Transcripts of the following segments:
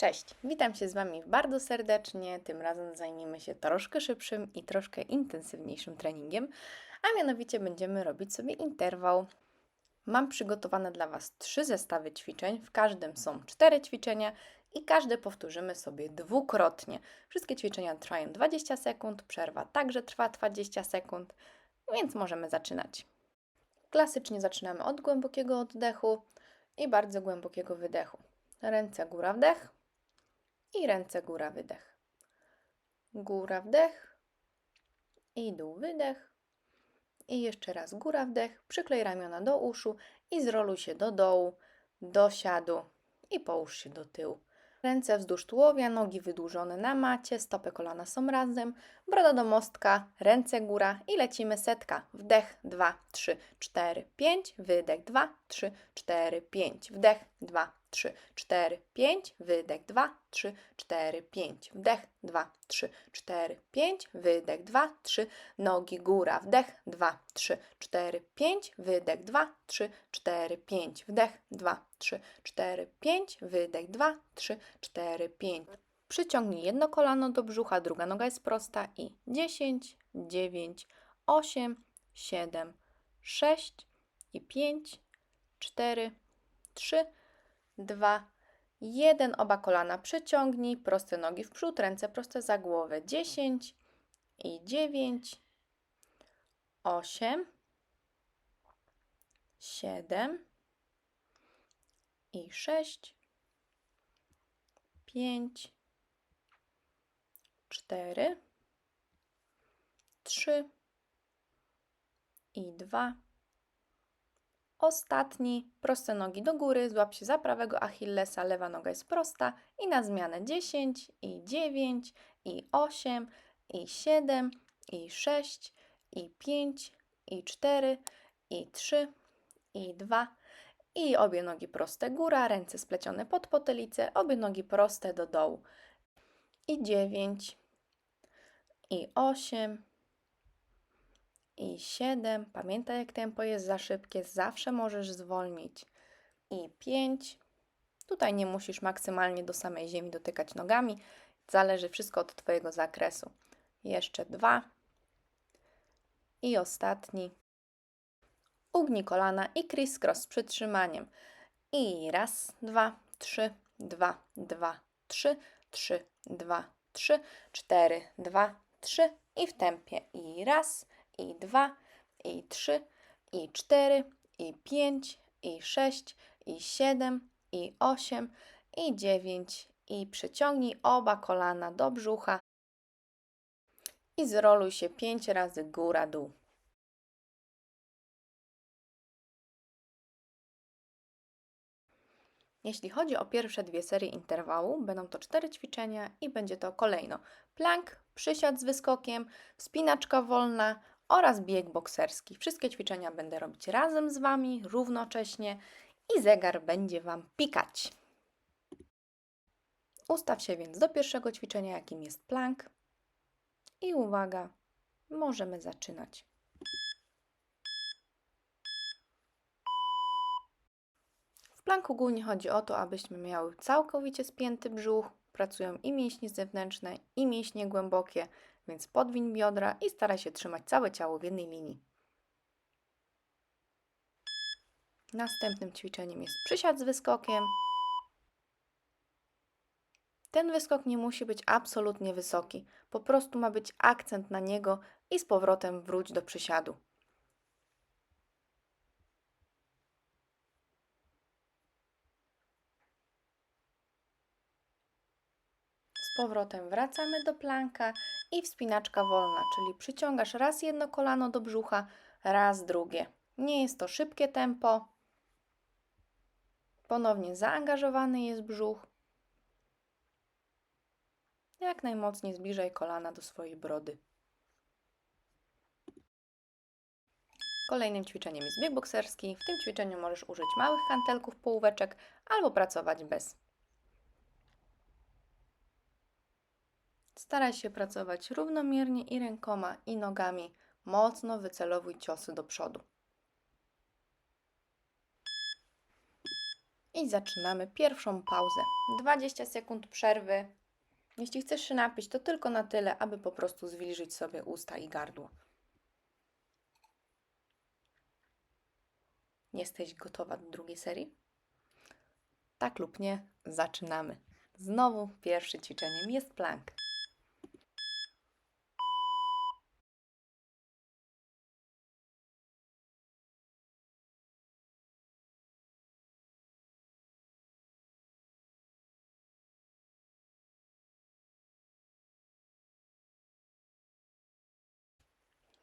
Cześć, witam się z Wami bardzo serdecznie. Tym razem zajmiemy się troszkę szybszym i troszkę intensywniejszym treningiem, a mianowicie będziemy robić sobie interwał. Mam przygotowane dla Was trzy zestawy ćwiczeń. W każdym są cztery ćwiczenia i każde powtórzymy sobie dwukrotnie. Wszystkie ćwiczenia trwają 20 sekund, przerwa także trwa 20 sekund, więc możemy zaczynać. Klasycznie zaczynamy od głębokiego oddechu i bardzo głębokiego wydechu. Ręce góra wdech i ręce góra wydech. Góra wdech i dół wydech. I jeszcze raz góra wdech, przyklej ramiona do uszu i zroluj się do dołu, do siadu i połóż się do tyłu. Ręce wzdłuż tułowia, nogi wydłużone na macie, stopy kolana są razem, broda do mostka, ręce góra i lecimy setka. Wdech 2, 3, 4, 5, wydech 2, 3, 4, 5, wdech 2, 3, 4, 5, wydech 2, 3, 4, 5, wdech 2, 3, 4, 5, wydech 2, 3, nogi góra, wdech 2, 3, 4, 5, wydech 2, 3, 4, 5, wdech 2, 3, 4, 5, wydech 2, 3, 4, 5. Przyciągnij jedno kolano do brzucha, druga noga jest prosta i 10, 9, 8, 7, 6 i 5, 4, 3, 2, 1. Oba kolana przyciągnij, proste nogi w przód, ręce proste za głowę. 10 i 9, 8, 7 i 6, 5, 4, 3 i 2. Ostatni, proste nogi do góry, złap się za prawego Achillesa, lewa noga jest prosta i na zmianę 10 i 9 i 8 i 7 i 6 i 5 i 4 i 3 i 2 i obie nogi proste góra, ręce splecione pod potylicę, obie nogi proste do dołu. I 9 i 8 i 7. Pamiętaj, jak tempo jest za szybkie, zawsze możesz zwolnić. I 5. Tutaj nie musisz maksymalnie do samej ziemi dotykać nogami, zależy wszystko od Twojego zakresu. Jeszcze dwa. I ostatni. Ugnij kolana i criss-cross z przytrzymaniem. I raz, dwa, trzy, dwa, dwa, trzy, trzy, dwa, trzy, cztery, dwa, trzy i w tempie. I raz, i dwa, i trzy, i cztery, i pięć, i sześć, i siedem, i osiem, i dziewięć. I przyciągnij oba kolana do brzucha i zroluj się pięć razy góra-dół. Jeśli chodzi o pierwsze dwie serie interwału, będą to cztery ćwiczenia i będzie to kolejno plank, przysiad z wyskokiem, wspinaczka wolna oraz bieg bokserski. Wszystkie ćwiczenia będę robić razem z Wami, równocześnie i zegar będzie Wam pikać. Ustaw się więc do pierwszego ćwiczenia, jakim jest plank. I uwaga, możemy zaczynać. W planku głównie chodzi o to, abyśmy miały całkowicie spięty brzuch. Pracują i mięśnie zewnętrzne, i mięśnie głębokie, więc podwiń biodra i staraj się trzymać całe ciało w jednej linii. Następnym ćwiczeniem jest przysiad z wyskokiem. Ten wyskok nie musi być absolutnie wysoki, po prostu ma być akcent na niego i z powrotem wróć do przysiadu. Z powrotem wracamy do planka i wspinaczka wolna, czyli przyciągasz raz jedno kolano do brzucha, raz drugie. Nie jest to szybkie tempo. Ponownie zaangażowany jest brzuch. Jak najmocniej zbliżaj kolana do swojej brody. Kolejnym ćwiczeniem jest bieg bokserski. W tym ćwiczeniu możesz użyć małych kantelków, połóweczek albo pracować bez. Staraj się pracować równomiernie i rękoma, i nogami. Mocno wycelowuj ciosy do przodu. I zaczynamy pierwszą pauzę. 20 sekund przerwy. Jeśli chcesz się napić, to tylko na tyle, aby po prostu zwilżyć sobie usta i gardło. Jesteś gotowa do drugiej serii? Tak lub nie, zaczynamy. Znowu pierwsze ćwiczeniem jest plank.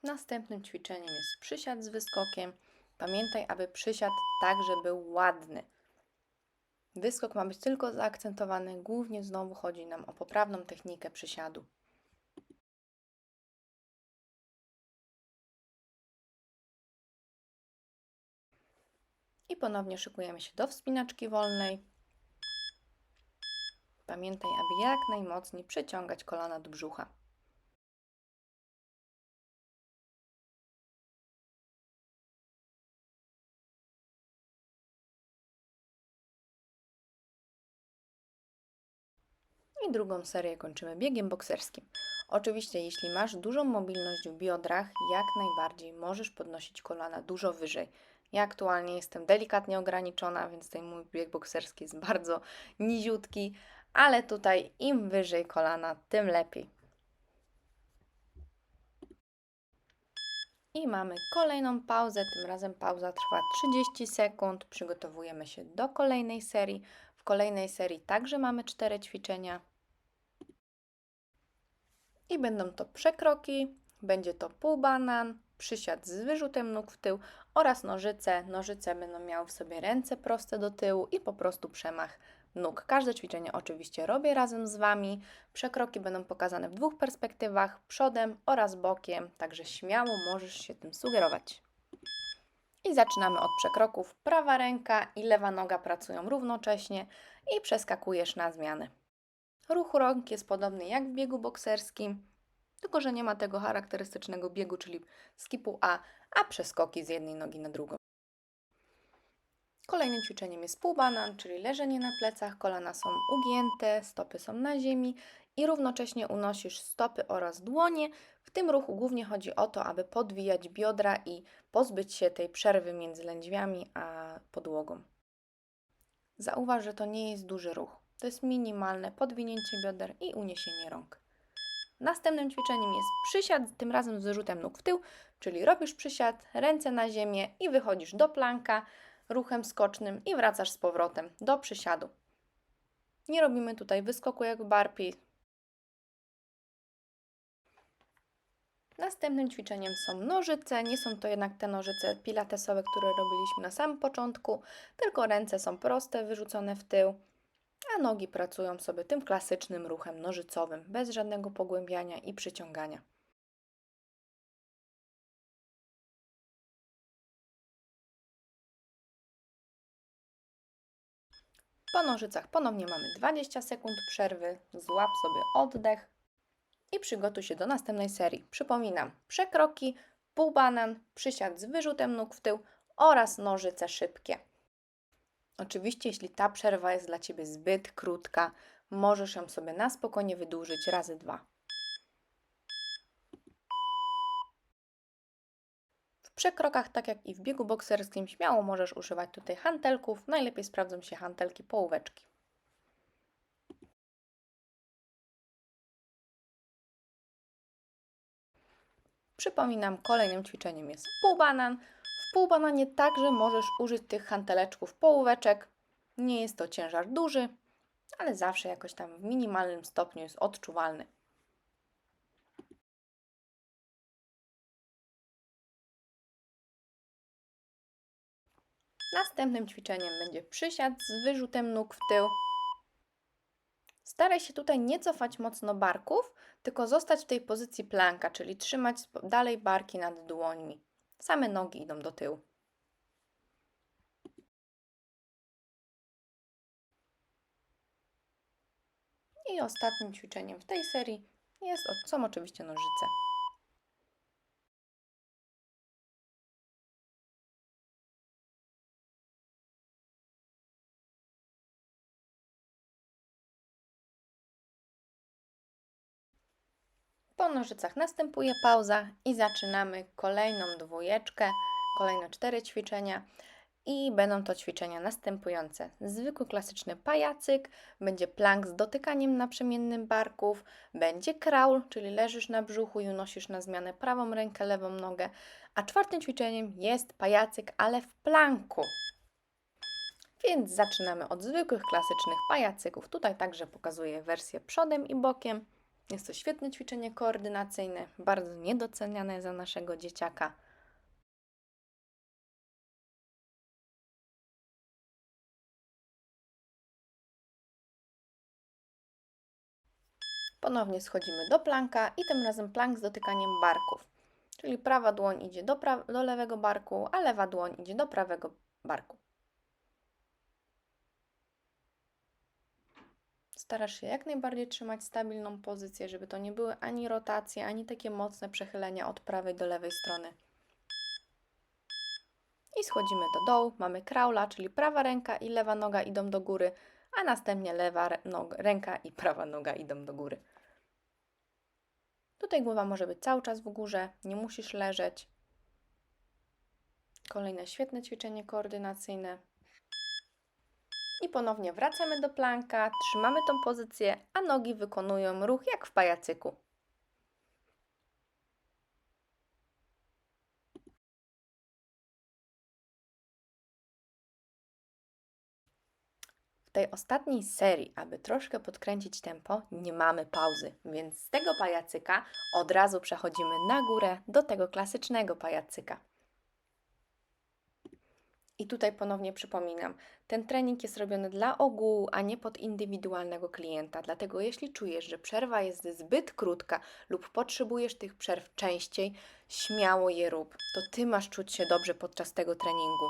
Następnym ćwiczeniem jest przysiad z wyskokiem. Pamiętaj, aby przysiad także był ładny. Wyskok ma być tylko zaakcentowany, głównie znowu chodzi nam o poprawną technikę przysiadu. I ponownie szykujemy się do wspinaczki wolnej. Pamiętaj, aby jak najmocniej przeciągać kolana do brzucha. I drugą serię kończymy biegiem bokserskim. Oczywiście, jeśli masz dużą mobilność w biodrach, jak najbardziej możesz podnosić kolana dużo wyżej. Ja aktualnie jestem delikatnie ograniczona, więc ten mój bieg bokserski jest bardzo niziutki, ale tutaj im wyżej kolana, tym lepiej. I mamy kolejną pauzę, tym razem pauza trwa 30 sekund. Przygotowujemy się do kolejnej serii. W kolejnej serii także mamy cztery ćwiczenia. I będą to przekroki, będzie to półbanan, przysiad z wyrzutem nóg w tył oraz nożyce. Nożyce będą miały w sobie ręce proste do tyłu i po prostu przemach nóg. Każde ćwiczenie oczywiście robię razem z Wami. Przekroki będą pokazane w dwóch perspektywach, przodem oraz bokiem, także śmiało możesz się tym sugerować. I zaczynamy od przekroków. Prawa ręka i lewa noga pracują równocześnie i przeskakujesz na zmianę. Ruch rąk jest podobny jak w biegu bokserskim, tylko że nie ma tego charakterystycznego biegu, czyli skipu A, a przeskoki z jednej nogi na drugą. Kolejnym ćwiczeniem jest półbanan, czyli leżenie na plecach, kolana są ugięte, stopy są na ziemi i równocześnie unosisz stopy oraz dłonie. W tym ruchu głównie chodzi o to, aby podwijać biodra i pozbyć się tej przerwy między lędźwiami a podłogą. Zauważ, że to nie jest duży ruch. To jest minimalne podwinięcie bioder i uniesienie rąk. Następnym ćwiczeniem jest przysiad, tym razem z wyrzutem nóg w tył, czyli robisz przysiad, ręce na ziemię i wychodzisz do planka ruchem skocznym i wracasz z powrotem do przysiadu. Nie robimy tutaj wyskoku jak w barpi. Następnym ćwiczeniem są nożyce. Nie są to jednak te nożyce pilatesowe, które robiliśmy na samym początku, tylko ręce są proste, wyrzucone w tył a nogi pracują sobie tym klasycznym ruchem nożycowym, bez żadnego pogłębiania i przyciągania. Po nożycach ponownie mamy 20 sekund przerwy, złap sobie oddech i przygotuj się do następnej serii. Przypominam, przekroki, półbanan, przysiad z wyrzutem nóg w tył oraz nożyce szybkie. Oczywiście, jeśli ta przerwa jest dla Ciebie zbyt krótka, możesz ją sobie na spokojnie wydłużyć razy dwa. W przekrokach, tak jak i w biegu bokserskim, śmiało możesz używać tutaj hantelków. Najlepiej sprawdzą się hantelki połóweczki. Przypominam, kolejnym ćwiczeniem jest półbanan. W półbananie także możesz użyć tych hanteleczków połóweczek. Nie jest to ciężar duży, ale zawsze jakoś tam w minimalnym stopniu jest odczuwalny. Następnym ćwiczeniem będzie przysiad z wyrzutem nóg w tył. Staraj się tutaj nie cofać mocno barków, tylko zostać w tej pozycji planka, czyli trzymać dalej barki nad dłońmi. Same nogi idą do tyłu. I ostatnim ćwiczeniem w tej serii jest, są oczywiście nożyce. Po nożycach następuje pauza i zaczynamy kolejną dwójeczkę, kolejne cztery ćwiczenia. I będą to ćwiczenia następujące. Zwykły klasyczny pajacyk, będzie plank z dotykaniem naprzemiennym barków, będzie kraul, czyli leżysz na brzuchu i unosisz na zmianę prawą rękę, lewą nogę, a czwartym ćwiczeniem jest pajacyk, ale w planku. Więc zaczynamy od zwykłych klasycznych pajacyków. Tutaj także pokazuję wersję przodem i bokiem. Jest to świetne ćwiczenie koordynacyjne, bardzo niedoceniane za naszego dzieciaka. Ponownie schodzimy do planka i tym razem plank z dotykaniem barków. Czyli prawa dłoń idzie do, do lewego barku, a lewa dłoń idzie do prawego barku. Starasz się jak najbardziej trzymać stabilną pozycję, żeby to nie były ani rotacje, ani takie mocne przechylenia od prawej do lewej strony. I schodzimy do dołu. Mamy kraula, czyli prawa ręka i lewa noga idą do góry, a następnie lewa ręka i prawa noga idą do góry. Tutaj głowa może być cały czas w górze, nie musisz leżeć. Kolejne świetne ćwiczenie koordynacyjne. I ponownie wracamy do planka, trzymamy tą pozycję, a nogi wykonują ruch jak w pajacyku. W tej ostatniej serii, aby troszkę podkręcić tempo, nie mamy pauzy, więc z tego pajacyka od razu przechodzimy na górę do tego klasycznego pajacyka. I tutaj ponownie przypominam, ten trening jest robiony dla ogółu, a nie pod indywidualnego klienta. Dlatego jeśli czujesz, że przerwa jest zbyt krótka lub potrzebujesz tych przerw częściej, śmiało je rób. To ty masz czuć się dobrze podczas tego treningu.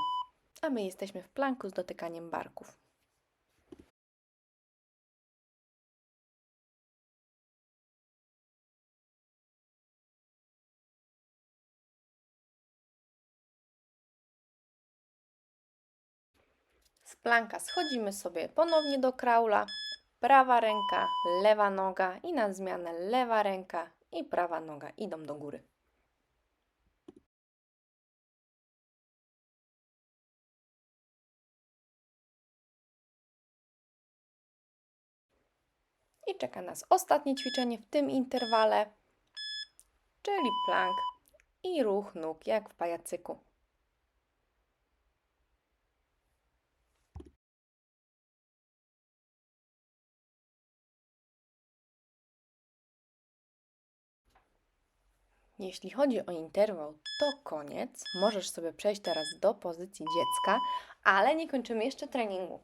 A my jesteśmy w planku z dotykaniem barków. Z planka schodzimy sobie ponownie do kraula. Prawa ręka, lewa noga i na zmianę lewa ręka i prawa noga idą do góry. I czeka nas ostatnie ćwiczenie w tym interwale, czyli plank i ruch nóg jak w pajacyku. Jeśli chodzi o interwał, to koniec. Możesz sobie przejść teraz do pozycji dziecka, ale nie kończymy jeszcze treningu.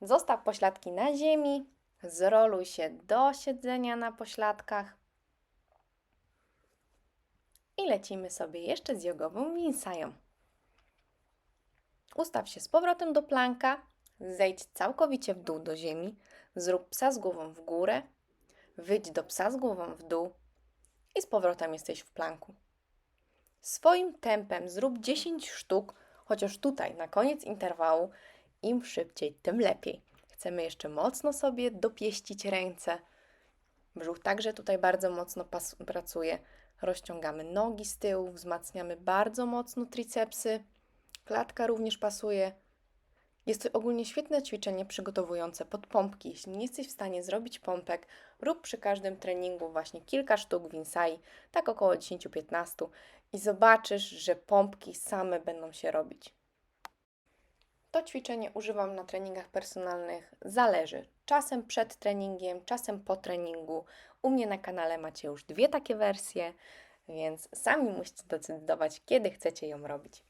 Zostaw pośladki na ziemi, zroluj się do siedzenia na pośladkach i lecimy sobie jeszcze z jogową winsają. Ustaw się z powrotem do planka, zejdź całkowicie w dół do ziemi, zrób psa z głową w górę, wyjdź do psa z głową w dół i z powrotem jesteś w planku. Swoim tempem zrób 10 sztuk, chociaż tutaj na koniec interwału im szybciej, tym lepiej. Chcemy jeszcze mocno sobie dopieścić ręce. Brzuch także tutaj bardzo mocno pracuje. Rozciągamy nogi z tyłu, wzmacniamy bardzo mocno tricepsy. Klatka również pasuje. Jest to ogólnie świetne ćwiczenie przygotowujące pod pompki. Jeśli nie jesteś w stanie zrobić pompek, rób przy każdym treningu właśnie kilka sztuk winsai, tak około 10-15 i zobaczysz, że pompki same będą się robić. To ćwiczenie używam na treningach personalnych, zależy. Czasem przed treningiem, czasem po treningu. U mnie na kanale macie już dwie takie wersje, więc sami musicie decydować, kiedy chcecie ją robić.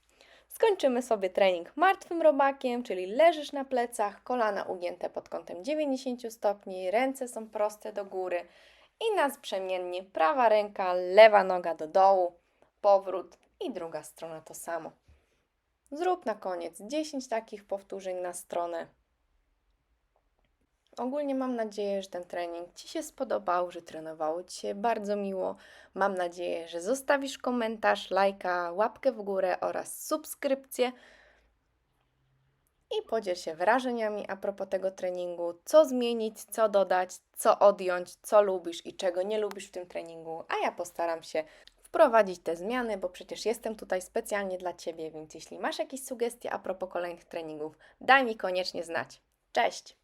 Skończymy sobie trening martwym robakiem, czyli leżysz na plecach, kolana ugięte pod kątem 90 stopni, ręce są proste do góry i nas przemiennie prawa ręka, lewa noga do dołu, powrót i druga strona to samo. Zrób na koniec 10 takich powtórzeń na stronę. Ogólnie mam nadzieję, że ten trening Ci się spodobał, że trenowało Ci się bardzo miło. Mam nadzieję, że zostawisz komentarz, lajka, łapkę w górę oraz subskrypcję. i podziel się wrażeniami a propos tego treningu, co zmienić, co dodać, co odjąć, co lubisz i czego nie lubisz w tym treningu, a ja postaram się wprowadzić te zmiany, bo przecież jestem tutaj specjalnie dla Ciebie, więc jeśli masz jakieś sugestie a propos kolejnych treningów, daj mi koniecznie znać. Cześć!